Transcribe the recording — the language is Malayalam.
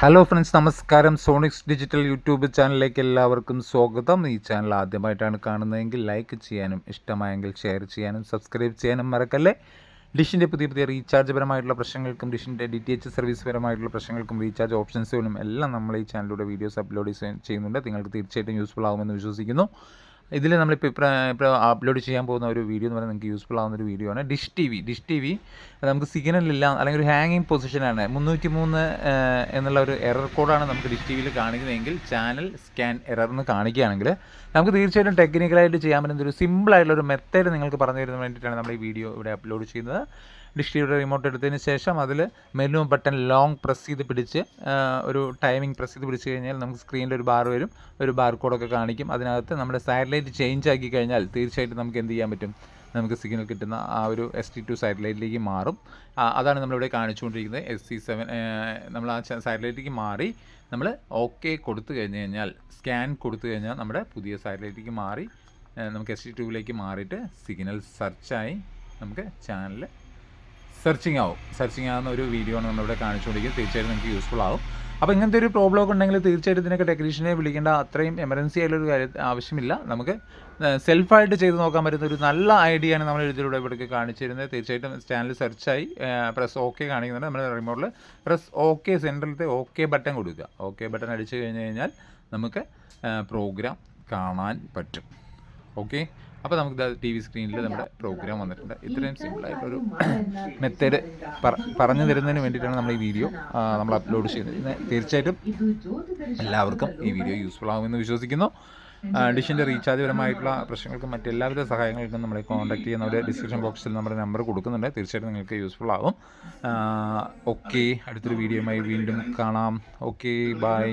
ഹലോ ഫ്രണ്ട്സ് നമസ്കാരം. സോണിക്സ് ഡിജിറ്റൽ യൂട്യൂബ് ചാനലിലേക്ക് എല്ലാവർക്കും സ്വാഗതം. ഈ ചാനൽ ആദ്യമായിട്ടാണ് കാണുന്നതെങ്കിൽ ലൈക്ക് ചെയ്യാനും ഇഷ്ടമായെങ്കിൽ ഷെയർ ചെയ്യാനും സബ്സ്ക്രൈബ് ചെയ്യാനും മറക്കല്ലേ? ഡിഷിന്റെ പുതിയ പുതിയ റീചാർജ് പരമായിട്ടുള്ള പ്രശ്നങ്ങൾക്കും ഡിഷിന്റെ ഡി ടി എച്ച് സർവീസ് പരമായിട്ടുള്ള പ്രശ്നങ്ങൾക്കും റീചാർജ് ഓപ്ഷൻസുകളും എല്ലാം നമ്മൾ ഈ ചാനലിലൂടെ വീഡിയോസ് അപ്ലോഡ് ചെയ്യുന്നുണ്ട്. നിങ്ങൾക്ക് തീർച്ചയായിട്ടും യൂസ്ഫുൾ ആകുമെന്ന് വിശ്വസിക്കുന്നു. ഇതിൽ നമ്മളിപ്പോൾ ഇപ്പോൾ ഇപ്പോൾ അപ്ലോഡ് ചെയ്യാൻ പോകുന്ന ഒരു വീഡിയോ എന്ന് പറയുന്നത് നിങ്ങൾക്ക് യൂസ്ഫുൾ ആവുന്ന ഒരു വീഡിയോ ആണ്. Dish T V dish T V നമുക്ക് സിഗ്നലില്ല അല്ലെങ്കിൽ ഒരു ഹാങ്ങിങ് പൊസിഷനാണ് മുന്നൂറ്റി മൂന്ന് എന്നുള്ള ഒരു എറർ കോഡാണ് നമുക്ക് ഡിഷ് ടി വിയിൽ കാണിക്കുന്നതെങ്കിൽ ചാനൽ സ്കാൻ എറർ എന്ന് കാണിക്കുകയാണെങ്കിൽ നമുക്ക് തീർച്ചയായിട്ടും ടെക്നിക്കലായിട്ട് ചെയ്യാൻ പറ്റുന്ന ഒരു സിമ്പിളായിട്ടുള്ള ഒരു മെത്തേഡ് നിങ്ങൾക്ക് പറഞ്ഞു തരുന്ന വേണ്ടിയിട്ടാണ് നമ്മൾ ഈ വീഡിയോ ഇവിടെ അപ്ലോഡ് ചെയ്യുന്നത്. ഡിഷ് ടിവിയുടെ റിമോട്ട് എടുത്തതിന് ശേഷം അതിൽ മെനു ബട്ടൺ ലോങ് പ്രസ് ചെയ്ത് പിടിച്ച് ഒരു ടൈമിംഗ് പ്രസ് ചെയ്ത് പിടിച്ച് കഴിഞ്ഞാൽ നമുക്ക് സ്ക്രീനിൽ ഒരു ബാർ വരും. ഒരു ബാർ കോഡൊക്കെ കാണിക്കും. അതിനകത്ത് നമ്മുടെ സാറ്റലൈറ്റ് ചേഞ്ച് ആക്കി കഴിഞ്ഞാൽ തീർച്ചയായിട്ടും നമുക്ക് എന്ത് ചെയ്യാൻ പറ്റും? നമുക്ക് സിഗ്നൽ കിട്ടുന്ന ആ ഒരു എസ് ടി ടു സാറ്റലൈറ്റിലേക്ക് മാറും. അതാണ് നമ്മളിവിടെ കാണിച്ചുകൊണ്ടിരിക്കുന്നത്. എസ് സി സെവൻ നമ്മൾ ആ സാറ്റലൈറ്റിലേക്ക് മാറി നമ്മൾ ഓക്കെ കൊടുത്തു കഴിഞ്ഞ് കഴിഞ്ഞാൽ സ്കാൻ കൊടുത്തു കഴിഞ്ഞാൽ നമ്മുടെ പുതിയ സാറ്റലൈറ്റിലേക്ക് മാറി നമുക്ക് എസ് ടി ടുവിലേക്ക് മാറിയിട്ട് സിഗ്നൽ സെർച്ചായി നമുക്ക് ചാനൽ സെർച്ചിങ് ആവും സെർച്ചിങ് ആവുന്ന ഒരു വീഡിയോ ആണ് നമ്മളിവിടെ കാണിച്ചുകൊണ്ടിരിക്കും തീർച്ചയായിട്ടും നിങ്ങൾക്ക് യൂസ്ഫുൾ ആവും. അപ്പോൾ ഇങ്ങനത്തെ ഒരു പ്രോബ്ലം ഒക്കെ ഉണ്ടെങ്കിൽ തീർച്ചയായിട്ടും ഇതിനൊക്കെ ടെക്നീഷ്യനെ വിളിക്കേണ്ട അത്രയും എമർജൻസി ആയിട്ടുള്ള ഒരു കാര്യം ആവശ്യമില്ല. നമുക്ക് സെൽഫായിട്ട് ചെയ്ത് നോക്കാൻ പറ്റുന്ന ഒരു നല്ല ഐഡിയ ആണ് നമ്മൾ ഇതിലൂടെ ഇവിടേക്ക് കാണിച്ചിരുന്നത്. തീർച്ചയായിട്ടും ചാനൽ സെർച്ചായി പ്രസ് ഓക്കെ കാണിക്കുന്നുണ്ട്. നമ്മുടെ റിമോട്ടിൽ പ്രസ് ഓക്കെ സെന്ററിലത്തെ ഓക്കെ ബട്ടൺ കൊടുക്കുക. ഓക്കെ ബട്ടൺ അടിച്ചു കഴിഞ്ഞ് കഴിഞ്ഞാൽ നമുക്ക് പ്രോഗ്രാം കാണാൻ പറ്റും. ഓക്കെ അപ്പോൾ നമുക്ക് ടി വി സ്ക്രീനിൽ നമ്മുടെ പ്രോഗ്രാം വന്നിട്ടുണ്ട്. ഇത്രയും സിമ്പിളായിട്ടൊരു മെത്തേഡ് പറഞ്ഞു തരുന്നതിന് വേണ്ടിയിട്ടാണ് നമ്മൾ ഈ വീഡിയോ നമ്മൾ അപ്ലോഡ് ചെയ്യുന്നത്. തീർച്ചയായിട്ടും എല്ലാവർക്കും ഈ വീഡിയോ യൂസ്ഫുൾ ആകുമെന്ന് വിശ്വസിക്കുന്നു. ഡിഷിന്റെ റീചാർജ് പരമായിട്ടുള്ള പ്രശ്നങ്ങൾക്കും മറ്റെല്ലാവിധ സഹായങ്ങൾക്കും നമ്മളെ കോൺടാക്ട് ചെയ്യുന്ന ഒരു ഡിസ്ക്രിപ്ഷൻ ബോക്സിൽ നമ്മുടെ നമ്പർ കൊടുക്കുന്നുണ്ട്. തീർച്ചയായിട്ടും നിങ്ങൾക്ക് യൂസ്ഫുൾ ആകും ഓക്കെ അടുത്തൊരു വീഡിയോയുമായി വീണ്ടും കാണാം. Okay bye